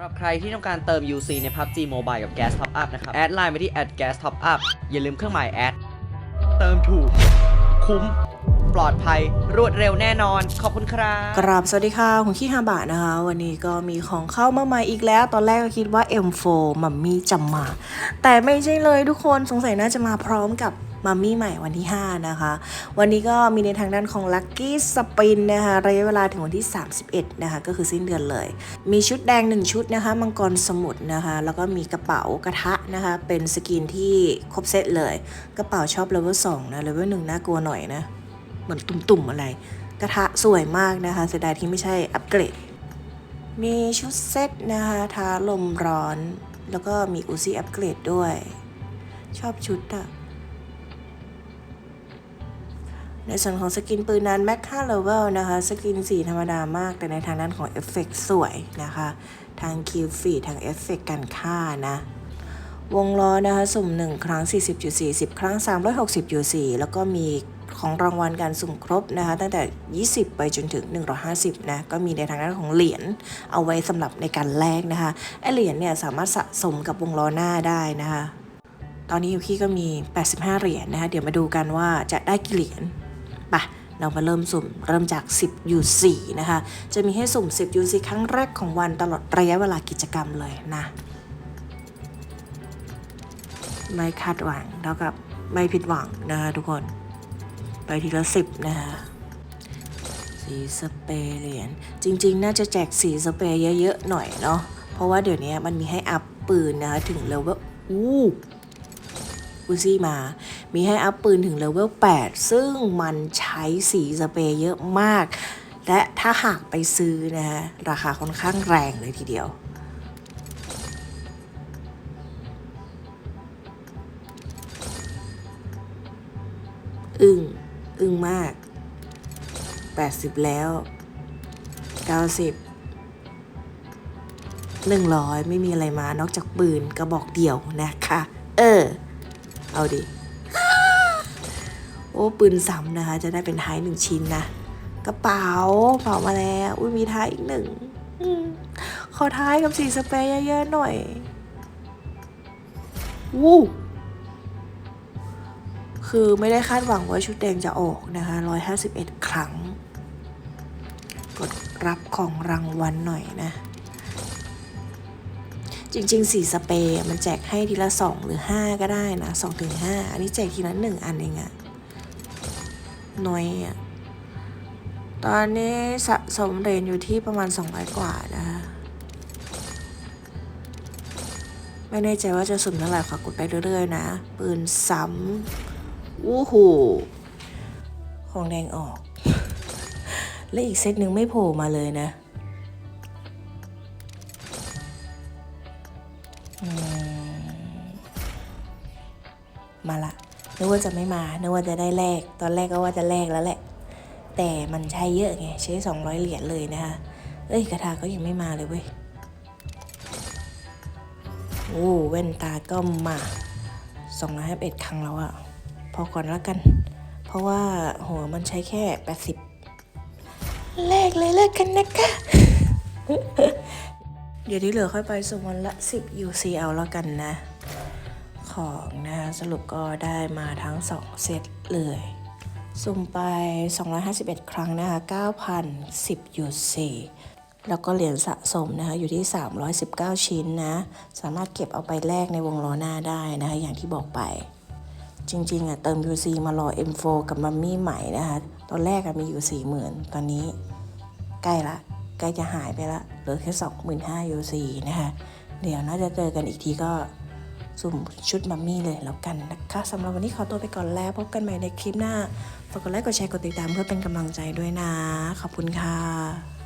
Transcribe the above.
ำหรับใครที่ต้องการเติม UC ใน PUBG Mobile กับ Gas Top Up นะครับ แอดไลน์ไปที่ @gas top up อย่าลืมเครื่องหมายแอด เติมถูก คุ้ม ปลอดภัย รวดเร็วแน่นอน ขอบคุณครับกราบสวัสดีค่ะคุณขี้ฮาบะนะคะ วันนี้ก็มีของเข้ามาใหม่อีกแล้ว ตอนแรกก็คิดว่า M4 มัมมี่จะมา แต่ไม่ใช่เลยทุกคนสงสัยน่าจะมาพร้อมกับ มัมมี่ใหม่วันที่ 5 นะคะ วันนี้ก็มีในทางด้านของ Lucky Spin นนะคะระยะเวลาถึงวันที่ 31 นะคะ ก็คือสิ้นเดือนเลย มีชุดแดง 1 ชุดนะคะ มังกรสมุทรนะคะ แล้วก็มีกระเป๋ากระทะนะคะ เป็นสกินที่ครบเซตเลย กระเป๋าชอบเลเวล2นะเลเวล1น่ากลัวหน่อยนะ เหมือนตุ่มๆอะไร กระทะสวยมากนะคะเสียดายที่ไม่ใช่อัปเกรด มีชุดเซตนะคะท้าลมร้อน แล้วก็มีอูซี่อัปเกรดด้วย ชอบชุดอะ ในส่วนของสกินปืนนั้นแม็ก5 level นะคะ สกินสีธรรมดามาก แต่ในทางด้านของเอฟเฟกสวยนะคะ ทางคิวฟีทางเอฟเฟกการฆ่านะ วงล้อนะคะ สุ่ม 1 ครั้ง 40.40 ครั้ง 360.4 แล้วก็มีของรางวัลการสุ่มครบนะคะ ตั้งแต่ 20 ไปจนถึง 150 นะ ก็มีในทางด้านของเหรียญเอาไว้สำหรับในการแลกนะคะไอเหรียญเนี่ยสามารถสะสมกับวงล้อหน้าได้นะคะ ตอนนี้ยูคีก็มี 85 เหรียญนะคะ เดี๋ยวมาดูกันว่าจะได้กี่เหรียญ ไปะเรามาเริ่มสุ่มเริ่มจาก 10 U4 นะคะ จะมีให้สุ่ม 10 U4 ครั้งแรกของวันตลอดระยะเวลากิจกรรมเลยนะไม่คาดหวังเท่ากับไม่ผิดหวังนะคะทุกคน ไปทีละสิบนะคะสีสเปรย์เหรียญจริง ๆ น่าจะแจกสีสเปรย์เยอะ ๆ หน่อยเนาะเพราะว่าเดี๋ยวนี้มันมีให้อัพปืนนะคะถึงเลเวลอู้อูซี่มา มีให้อัพปืนถึงเลเวล 8 ซึ่งมันใช้สีสเปรย์เยอะมาก และถ้าหากไปซื้อนะคะราคาค่อนข้างแรงเลยทีเดียวอึ้งอึ้งมาก 80 แล้ว 90 100 ไม่มีอะไรมานอกจากปืนกระบอกเดี่ยวนะคะ เออ เอาดิ ปืนซ้ำนะคะ จะได้เป็นท้ายหนึ่งชิ้นนะ กระเป๋าเป๋ามาแล้ว อุ้ยมีท้ายอีกหนึ่งอขอท้ายกับสีสเปรย์เยอะๆหน่อย วู้คือไม่ได้คาดหวังว่าชุดแดงจะออกนะคะ 151 ครั้ง กดรับของรางวัลหน่อยนะ จริงๆ สีสเปรย์มันแจกให้ทีละ 2 หรือ 5 ก็ได้นะ2ถึง5อันนี้แจกทีละ 1 อันเองอะ น้อยอะตอนนี้สะสมเหรียญอยู่ที่ประมาณ 200 กว่านะคะไม่แน่ใจว่าจะสุ่มเท่าไหร่ขอกดไปเรื่อยๆ นะ ปืนซ้ำวู้หูของแดงออก และอีกเซตหนึ่งไม่โผล่มาเลยนะมาละ นึกว่าจะไม่มา นึกว่าจะได้แลก ตอนแรกก็ว่าจะแลกแล้วแหละ แต่มันใช้เยอะไง ใช้ 200 เหรียญเลยนะคะ เอ้ยกระทาก็ยังไม่มาเลยเว้ย โอ้แว่นตาก็มา251ครั้งแล้วอะพอก่อนแล้วกัน เพราะว่าหัวมันใช้แค่ 80 แลกเลยเลิกกันนะคะเดี๋ยวที่เหลือค่อยไปสุ่มวันละ 10 UC เอาแล้วกันนะ ของนะคะสรุปก็ได้มาทั้ง 2 เซตเลย สุ่มไป 251 ครั้งนะคะ9,010 UC แล้วก็เหรียญสะสมนะคะอยู่ที่ 319 ชิ้นนะ สามารถเก็บเอาไปแลกในวงล้อหน้าได้นะคะอย่างที่บอกไป จริงๆอะเติม UC มารอ M4 กับมัมมี่ใหม่นะคะ ตอนแรกมีอยู่ 40,000 ตอนนี้ใกล้ละ ใกล้จะหายไปละเหลือแค่ 25,000 UC นะคะ เดี๋ยวน่าจะเจอกันอีกทีก็ สุ่มชุดมัมมี่เลยแล้วกันนะคะสำหรับวันนี้ขอตัวไปก่อนแล้วพบกันใหม่ในคลิปหน้าฝากกดไลค์กดแชร์กดติดตามเพื่อเป็นกำลังใจด้วยนะ ขอบคุณค่ะ